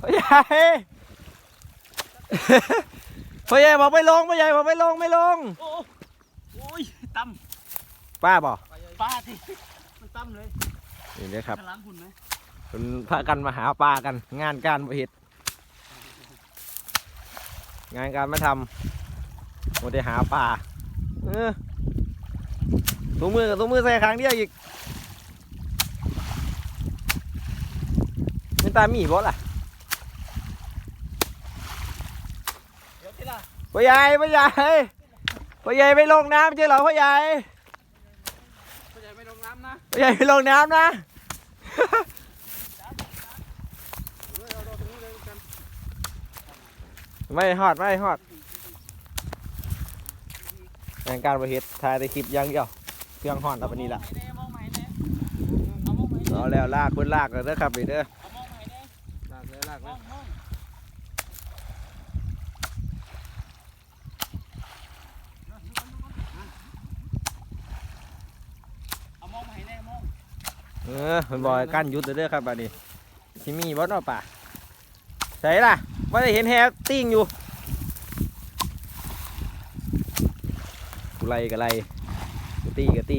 พ่อใหญ่พ่อใหญ่บอกไม่ลงพ่อใหญ่บอกไม่ลงไม่ลง โอ้โอ้ยตั้มป้าบอกปลาที่มันตั้มเลยนี่เด้อครับข้างหลังคุณไหมเป็นพากันมาหาปลากัน งานการประเหตุงานการไม่ทำหมดแต่หาปลาเออถุงมือกับถุงมือใส่ครั้งเดียวอีกนี่ตามีบ่ล่ะ เดี๋ยวที่ละ พ่อใหญ่พ่อใหญ่พ่อใหญ่ไปลงน้ำใช่เหรอพ่อใหญ่พ่อใหญ่ไม่ลงน้ำนะพ่อใหญ่ไปลงน้ำนะเอาตรงนี้เลยกันไม่ฮอดไม่ฮอดงานการประเหตุถ่ายในคลิปอยังเดียวเครื่องฮอดเอาไปนี่ละมองใหม่แน่เอามองใหม่แน่เอาแล้วลากเพิ่นลากเลยเด้อครับนี่เด้อเอามองใหม่แน่ลากเลยลากมเลอย งมองเอามองใหม่แน่มอง เออเพิ่นบอกให้กั้นหยุดเด้อครับบัดนี้สิมีบ่เนาะป่าใส่ล่ะบ่ได้เห็นแฮติ้งอยู่กูไล่ก็ไล่กูตีก็ตี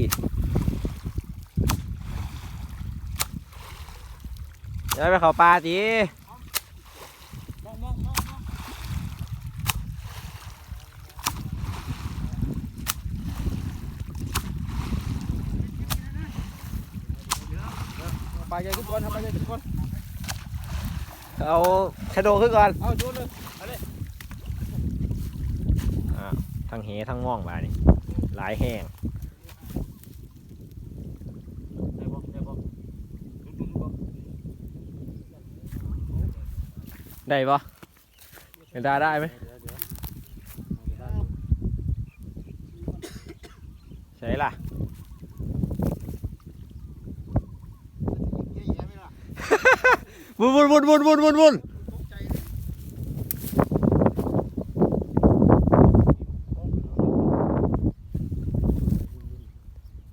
อย่าไปเข้าป่าจี มองมองมองมอง ปลาใหญ่ทุกคนทำปลาใหญ่ทุกคนเอาชะโดขึ้นก่อนเอาโยนเลยทั้งเหทั้งม่องมานี่หลายแห้งได้บ่ได้บ่ได้ปะเห็นได้ได้ไหมเดี๋ยวเดี๋ยวใช่ล่ะ บุนบุนบุนบุนบุนบุนบุน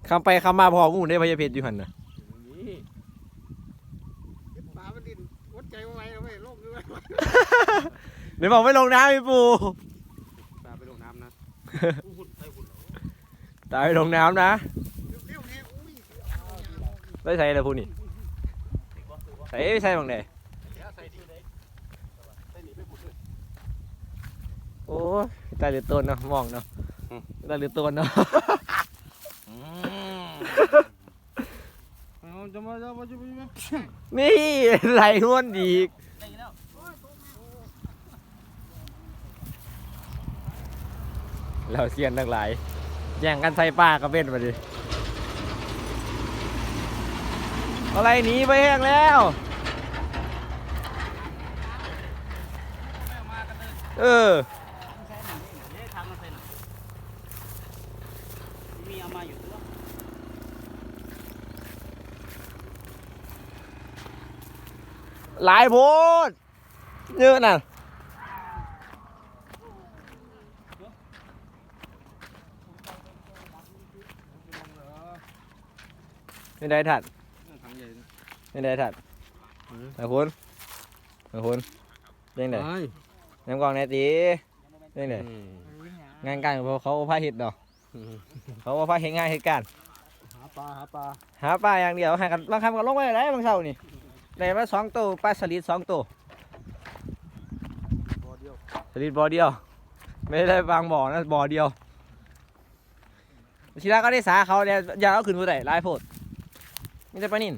คำไปคำมาพอมูได้พยาเพชรอยู่หันนะนี่ปลามันดินวัดใจไว้เอาไว้โลกด้วยเดี๋ยวบอกไม่ลงน้ำพี่ปูปลาไปลงน้ำนะกูหุ่นไปหุ่นเหรอตายไปลงน้ำนะเร็วๆเนี่ยอุ้ยได้ใส่อะไรพูนี่ ใส่ใส่บางไหนใส่ดีเลยใส่หนีไปบุดเลยโอ้ยตายเหลือต้นเนาะมองเนาะตายเหลือต้นเนาะเอาจะมาจะมาจะมานี่ไหลห้วนอีกได้แล้วเราเสียนทั้งหลายแย่งกันใส่ป้าก็เป็นมาดิ อะไรหนีไปแห้งแล้ว เอามากันเอหนังนี่เดี๋ยวทางมันใส่หนังมีเอามาอยู่ตัวหลายโพดเยอะน่ะไม่ได้ถัด ไม่ได้ถัดแต่คุณแต่คุณเรื่องไหนไอ้น้ำกองไหนตีเรื่องไหนงานการของเขาเขาพาเห็ดดอกเขาว่าพาเห็ดง่ายเห็ดการหาปลาหาปลาหาปลาอย่างเดียวหากันบางคำก็ลงไปได้บางเช้านี่ได้มาสองตัวปลาสลิดสองตัวบ่อเดียวสลิดบ่อเดียว ไม่ได้บางบ่อนะบ่อเดียวทีแรกก็ได้สาเขาเนี่ยอย่าเอาขึ้นมาได้หลายโพดนี่จะปลานิ่น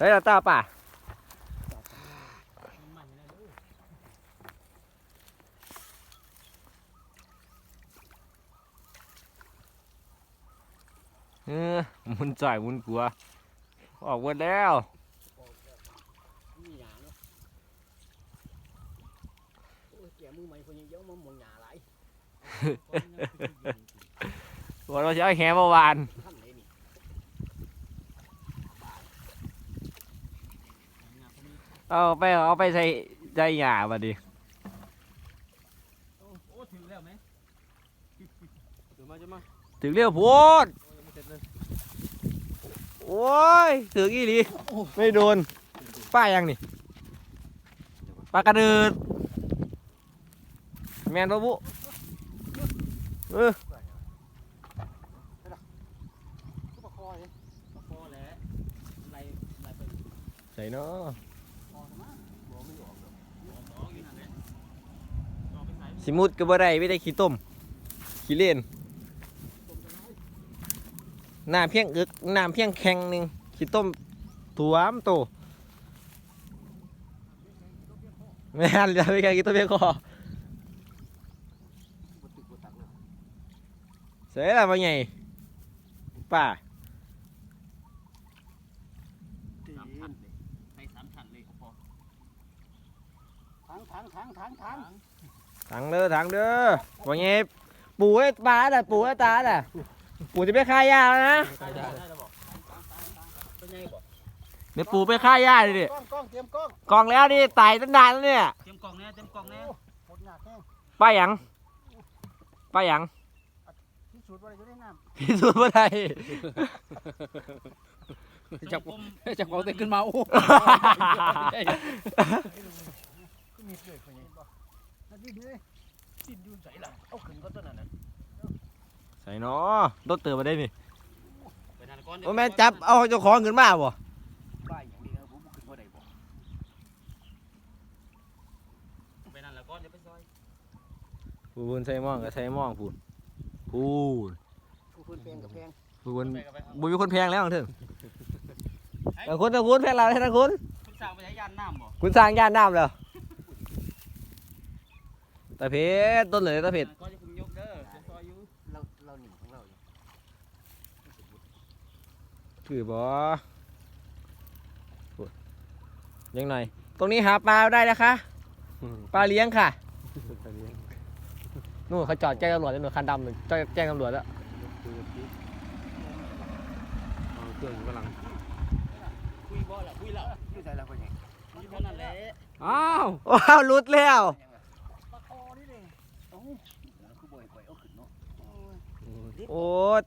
เฮ้ยเราตาป่าเออหมุนจ่ายหมุนกลัว ออกหมดแล้วมีหยาเนาะโอ้ยแกมือใหม่คนยังเยอะมาหมองหยาหลายบอกเราจะเอาแหเมื่อวาน ท่าน เลยนี่เอาไปเอาไปใส่ใจหยาบัดดิโอ้โอ้ถึงแล้วไหมเดี๋ยวมาจะมาถึงเรียกพูดยังไม่เสร็จเลยโโอ้ยถึงอีหลีไม่โดนป้ายังนี่ปลากระเดิดแมนปะบุเออก็ประคอยก็พอแล้วไล่ไล่ไปใส่เนาะ พอมาบอกไม่ออก สองอยู่นั่นแหละต่อไปใส่สิมุดก็บ่ได้ไม่ได้ขี้ต้มขี้เล่นน้ำเพียงอึกน้ำเพียงแข็งหนึ่งขี้ต้มถ่วมโตแม่นจะไปแค่ขี้ต้มเพียงคอบ่ตึกบ่ตักเลยเสียละว่าไงป้าตีสามชั้นเลยใส่สามชั้นเลยก็พอถังถังถังถังถัง ถังเด้อถังเด้อว่าไงปู่ไอ้ปลาน่ะปู่ไอ้ตาน่ะปู่จะไปฆ่ายาแล้วนะได้ได้ได้แล้วบอกเป็นไงบอกเดี๋ยวปู่ไปฆ่ายาดิดิกล้องกล้องเตรียมกล้องกองแล้วนี่ตายตั้งนานแล้วเนี่ยเต็มกล่องแน่เต็มกล่องแน่หมดหนักแห้งป้าหยังป้าหยังที่สุดว่าอยู่ในน้ำพิสูจน์ว่าได้จับผมจะของเต็ขึ้นมาโอ้ ก็มีเลยคน นี้บ่นั่นดีดีสิ้นยืนใส่ละเอาขึ้นก็ต้นนั้นน่ะใส่เนาะรถเติมมาได้นี่ไปนั่นก่อนโอ้แม่จับเอาเจ้าของขึ้นมาบ่ป้ายอย่างนี้ครับผมบ่ขึ้นบ่ได้บ่ไปนั่นแล้วก่อนเดี๋ยวไปซอยพูนใส่หม่องก็ใส่หม่องพูนพูนผู้เพิ่นแพงกับแพงพูนไปกับไปครับบุมีคนแพงแล้วเถอะแต่คุณแต่คุณแพงเราแต่คุณคุณสั่งไปใช้ยานน้ำบ่คุณสร้างย่านน้ำแล้ว ตะเพชรต้นเลยตะเพชรก็จะพึ่งยกเด้อจะซอยอยู่เราเราหนีของเราอยู่คือบ่พูดยังไงตรงนี้หาปลาได้นะคะ ปลาเลี้ยงค่ะนู่นเขาจอดแจ้งตำรวจแล้วหน่วยคันดำหนึ่งจอดแจ้งตำรวจแล้วเครื่องกำลังคุยบ่ล่ะคุยแล้วอยู่ใส่ละคนนี้คุยเท่านั้นแหละอ้าวว้าวหลุดแล้ว ปลาคอนี่เด้เอ้าคือบ่อยปล่อยเอาขึ้นเนาะ โอ้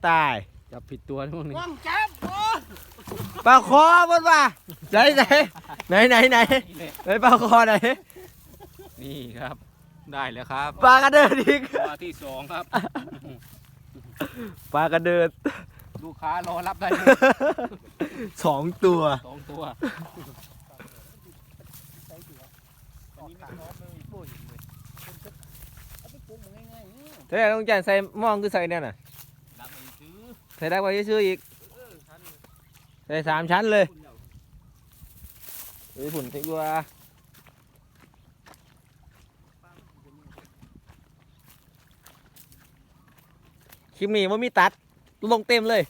ตาย จับผิดตัวทุกนี่กล้องจับโอ้ปลาคอบนว่าไหนไหนไหนไหนไหนไหนปลาคอไหนนี่ครับ ได้แล้วครับปลากระเดิดอีกตัวที่สองครับ ปลากระเดิดลูกค้ารอรับได้เลยสองตัวสองตัวใส่ตัวออกขาน้องเลยโอ้ยเลยคนจะเอาไปปรุงมันง่ายๆนี่ใช่ต้องจันใส่หมองคือใส่เนี่ยน่ะดักไปซื้อใส่ได้กว่าซื้ออีกใส่สามชั้นเลยเดี๋ยวเฮ้ยฝุ่นทิ้งตัวคลิปนี้ว่ามีตัดลงเต็มเลย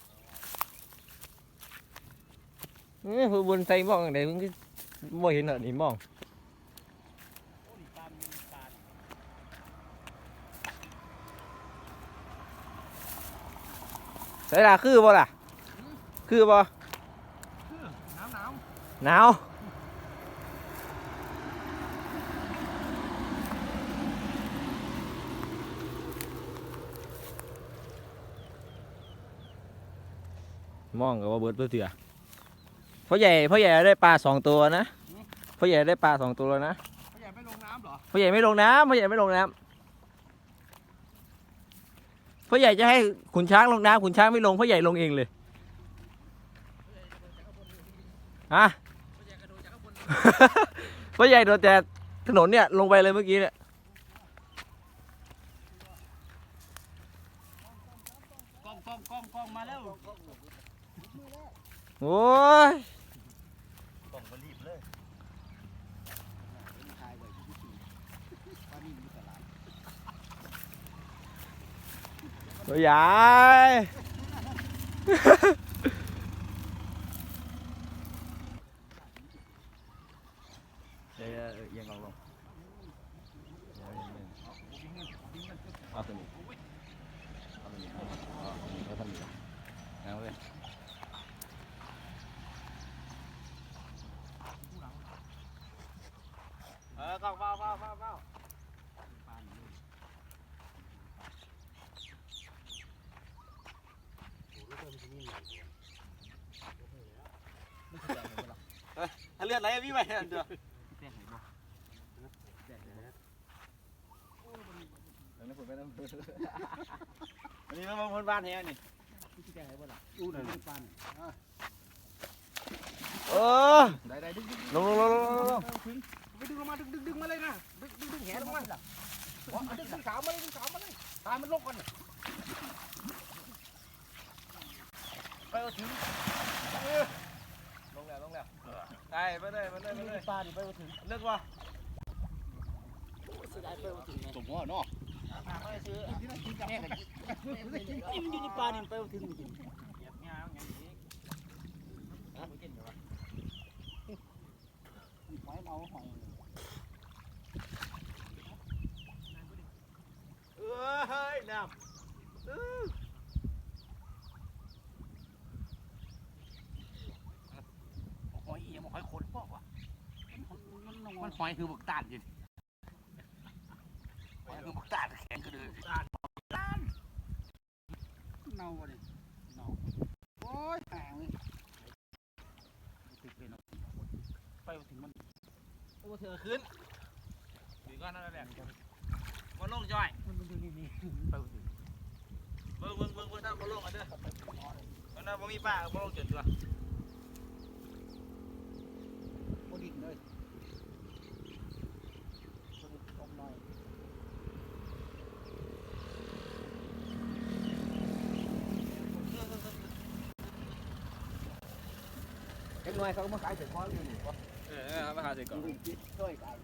เออผู้บนใส่มองไหนมึงก็บ่เห็นเหรอนี่มอง โอ้ยตามมีตา ใส่ละคือบ่ล่ะ คือบ่หนาวหนาวหนาวมองกับว่าเบิดเพื่อเถื่อพ่อใหญ่พ่อใหญ่ได้ปลาสองตัวนะพ่อใหญ่ได้ปลาสองตัวแล้วนะเขาอยากไม่ลงน้ำเหรอพ่อใหญ่ไม่ลงน้ำพ่อใหญ่ไม่ลงน้ำ พ่อใหญ่จะให้ขุนช้างลงน้ำขุนช้างไม่ลงพ่อใหญ่ลงเองเลยฮะพ่อใหญ่โดนแต่ถนนเนี่ยลงไปเลยเมื่อกี้เนี่ยกล้องกล้องกล้องกล้องมาแล้วโอ้ย กล้องก็รีบเลย ถ่ายไว้ที่สี่ปลานิ่มอยู่ตลาด พ่อใหญ่ เดี๋ยวเอียังลงลงเอาตัวนี้เอาตัวนี้เอาตัวนี้เอาเลย เออกล้องเฝ้าเฝ้าเฝ้าเฝ้า โอ้โหแล้วก็มันจะนิ่มหน่อย เลือดไหลพี่ไปเด้อแล้วนี่ผมไม่ต้องอันนี้มันคนบ้านแท้นี่ที่แกให้บ่ล่ะอู้นั่นปานเออได้ได้ดึงดึงลงลงลงลงลงไปดึงลงมาดึงดึงดึงมาเลยนะดึงดึงแหลงมาดึงดึงขาวมาเลยดึงขาวมาเลยตายมันลงก่อน ไปเอาถึงลงแล้วลงแล้วได้ไปเลยไปเลยไปเลยปลาดิไปเอาถึงเลิกว่าเสียดายไปเอาถึงไงสมหัวเนาะไม่ซื้อที่นั่นกินกับแม่กันอิ่มอยู่ในปลาดิไปเอาถึงจริงเหยียบเงาอย่างนี้หอยเมาหอยเอ้ยน้ำ อยเอี่ยมหอยขนพวกว่ะมันหอยคือบักตานจิหอยคือบักตาดแข็งกระเดือเน่าบ่ดิเน่าโอ้ยห่างเลยติดไปเนาะไปเอาถึงมันโอ้เธอขึ้นถือก้อนนั่นแหละมาลงจ้อยมันมันอยู่นี่นี่ไปเอาถึงเบิ่งเบิ่งเบิ่งเบิ่งถ้ามาลงอะเด้อเพราะนั้นบ่มีป้ามาลงจนตัว บ่ดิ่งเลยตกหน่อย เล็กน้อยเขาก็มาขายเสร็จพร้อมอยู่นี่เออมาหาสิก่อนช่วยกัน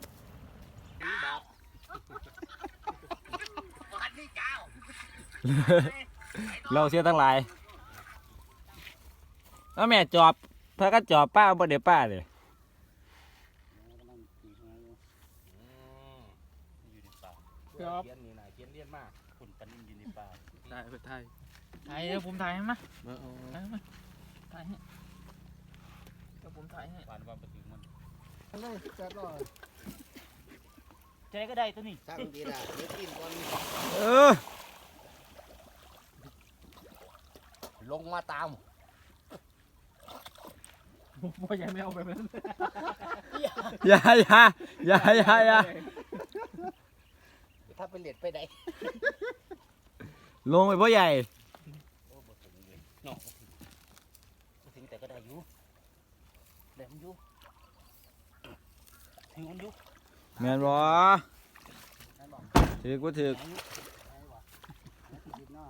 เราเสียตั้งหลายแล้วแม่จอบเพื่อก็จอบป้าบ่เดี๋ยวป้าเลยอยู่ในป่าครับเขียนนี่น่ะเขียนเรียนมากคุณปนินอยู่ในป่าได้ไปไทยถ่ายเดี๋ยวผมถ่ายให้มาเออถ่ายให้มา ถ่ายให้เดี๋ยวผมถ่ายให้ปานว่าบ่ถึงมันเลยจัดรอใจก็ได้ตัวนี้สั่งดีละเดี๋ยวกินก่อนเออ ลงมาตามพ่อใหญ่ไม่เอาแบบนั้นอย่าอย่าอย่าอย่าอย่าถ้าเป็นเหล็ดไปไหนลงไปพ่อใหญ่ โอ้บ่ถึงเลยเนาะบ่ถึงแต่ก็ได้อยู่ แหลมอยู่ถือมันอยู่แม่นบ่นั่นบอกถือกูถือไหนอยู่ไหนวะไหนถือดินเนาะ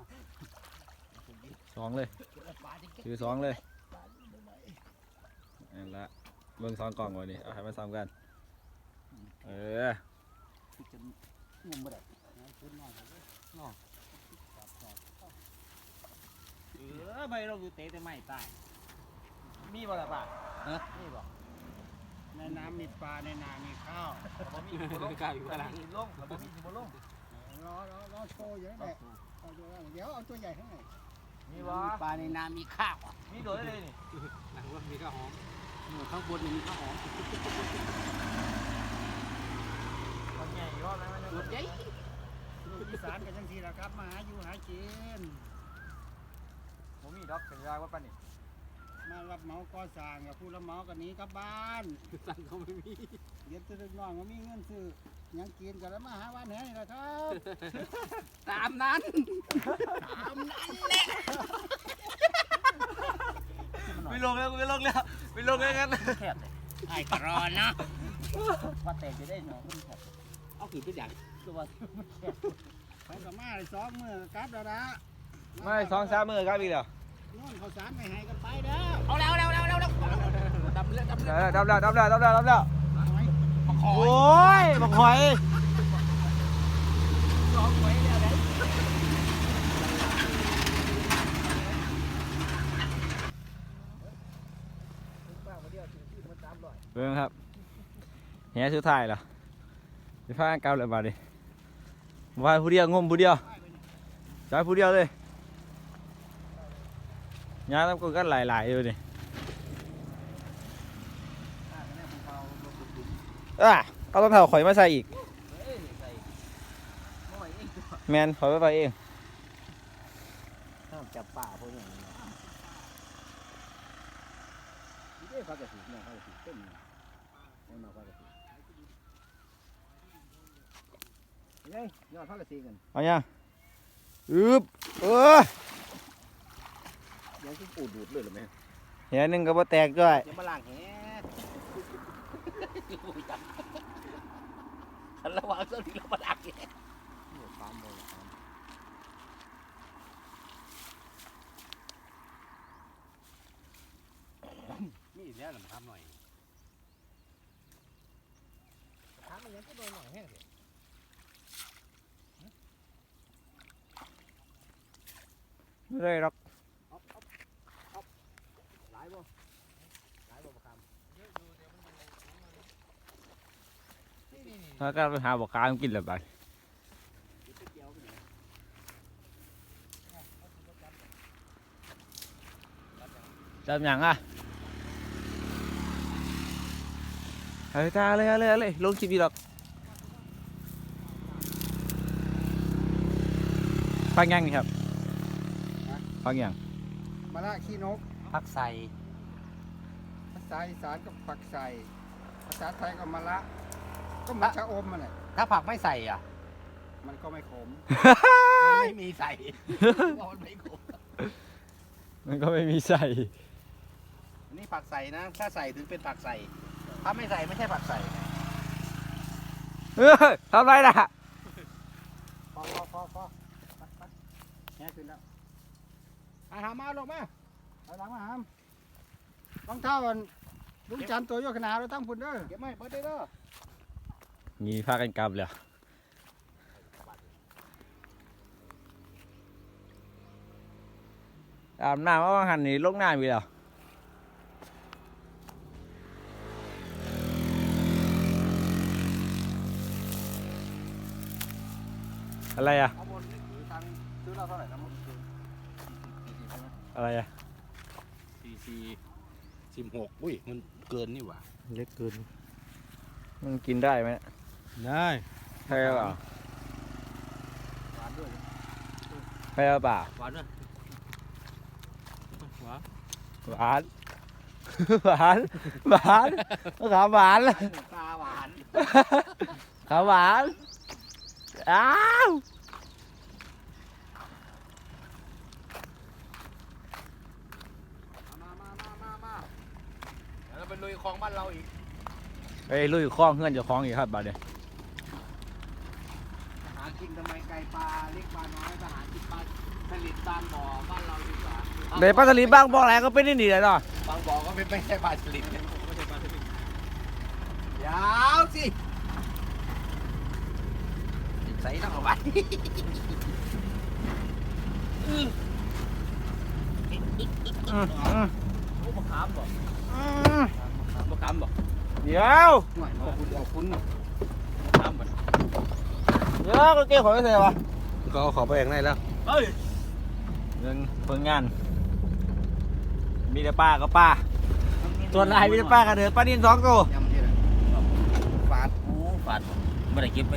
ถือดินสองเลยเก็บไว้ปลาจริงถือสองเลยนั่นละเบิ่งสองกล่องไว้นี่เอาให้มันซ้ำกัน เออๆถือจนงุ่มบ่ได้ไหนขึ้นหน่อยเลยเนาะครับครับเออใบเราอยู่เตะแต่ไม่ตาย มีบ่ล่ะป้านี่บอกในน้ำมีปลาในนามีข้าวบ่มีบ่ลงกายอยู่ข้างหลัง ลงแล้วบ่มีสิบ่ลงรอรอรอโชว์เยอะเลยเอาตัวแรกเดี๋ยวเอาตัวใหญ่ข้างในมีบ่ปลาในนามีข้าวมีโดดได้เลยนี่หลังว่ามีข้าวหอมข้างบนมีข้าวหอมมันใหญ่รอบนั้นมันหมดยัยลูกอีสานกันจังทีละครับมาหาอยู่หากินบ่มีดอกสัญญาว่าปานนี้ มารับเหมาก่อสร้างกับผู้รับเหมากันนี้กลับบ้านสั่งเขาไม่มีเดี๋ยวจะดึกน้องว่ามีเงินซื้อหยังกินกันแล้วมาหาบ้านแหนี่แหละครับตามนั้นตามนั้นแหละไม่ลงแล้วไม่ลงแล้วไม่ลงแล้วงั้นแคบเลยไอ้กรอนนะว่าแต่จะได้หนอมันแคบเอาขืนไปอย่างตัวมันแคบไปกับมาเลยสองมือกลับแล้วนะ ไม่สองสามมือครับอีกแล้วนู่นเขาสารไม่ให้กันไปเด้อเอาแล้วแล้วแล้วแล้วแล้วดับเลือดดับเลือดดับแล้วดับแล้วดับแล้วดับแล้วมาขอโอ้ยบักหอยร้องไว้แล้วนะเบิ่งครับแหสุดท้ายแล้วจะพากันกลับเลยบาดนี้ว่าผู้เดียวงมผู้เดียวใช้ผู้เดียวเลย ยาต้องกูกันหลายๆอยู่นี่อะเอาต้นเผาข่อยมาใส่อีก แมนข่อยไปไปเองจับป่าพวกนี้นี่ได้พักกระสีเนี่ยพักกระสีเต็มเลยเอามาพักกะสีเฮ้ยยอดพักกะสีกันเอายังอึบเออ ยังกูปูดดูดเลยหรือไม่เหียหนึงก็บ่แตกด้วยยังมาล้างแหคันระว่างเส้นที่เรามาล้างแหนี่แล้วทำหน่อยถามมันยังก็โดนหน่อยแห้งเลยไม่ได้หรอก หลายบ่หลายบ่ประค ถ้าก็ไปหาบอกกากินแล้วไปจำหยังอะเฮ้ยตาเลยเอาเลยเอาเลยลงคลิปอีกหรอกฟังยังนี่ครับฟังยังมะละขี้นกพักใส่ภาษาอีสานก็ผักใส่ภาษาไทยก็มะละ ก็เหมือนชะอมมันแหละถ้าผักไม่ใส่อะ มันก็ไม่ขม มันไม่มีใส่มันไม่ขมมันก็ไม่มีใส่อันนี่ผักใส่นะ ถ้าใส่ถึงเป็นผักใส่ ถ้าไม่ใส่ไม่ใช่ผักใส่เฮ้ยทำไรล่ะพอพอพอพอปัดปัดแง่ขึ้นแล้วอาหามมาลงมาเอาหลังมาหามรองเท้าอันลุงจันทร์ตัวโยกขนาดเราตั้งพุ่นเด้อเก็บไม่เบิดได้เด้อ มีพากันกลับเลยอาบน้ำว่าหันนี่ลงน้ำอยู่แล้วอะไรอะเอาบนนี่คือตังค์ซื้อเราเท่าไหร่นะมันคืออะไรอะซีซีสิบหกอุ้ย มันเกินนี่หว่าเล็กเกิน มันกินได้ไหม ได้ใช่เปล่าหวานด้วยใช่เปล่าหวานด้วยหวานหวานหวานหวานขาวหวานตาหวานขาวหวานอ้าวมามามามามาเดี๋ยวเราไปลุยคลองบ้านเราอีกไปลุยคล้องเพื่อนเจะคล้าของอีกครับบาดเดียวหา กินทำไมไก่ปลาเล็กปลาน้อยทหารกินปลาผลิตตามบ่อบ้านเราดีกว่าเดี๋ยวปลาสลิดบ้างบอกอะไรก็เป็นนี่ดีเลยเนาะบางบ่อก็ไม่ไม่ใช่ปลาสลิดเนี่ยยาวสิใส่ต้องเอาไว้อืมอืมโอ้มะขามบ่อืมมะขามบ่เดี๋ยวหน่อยขอบคุณขอบคุณมะขามบ่เดี๋ยวก็เก็บของไม่ใส่วะก็เอาขอไปเองได้แล้วเฮ้ยเรื่องเพิ่งงาน มีแต่ป้าก็ป้าส่วนลายมีแต่ป้าก็เดินป้าดินสองตัว ยำนี่แหละฝาดโอ้ฝาดไม่ได้เก็บไป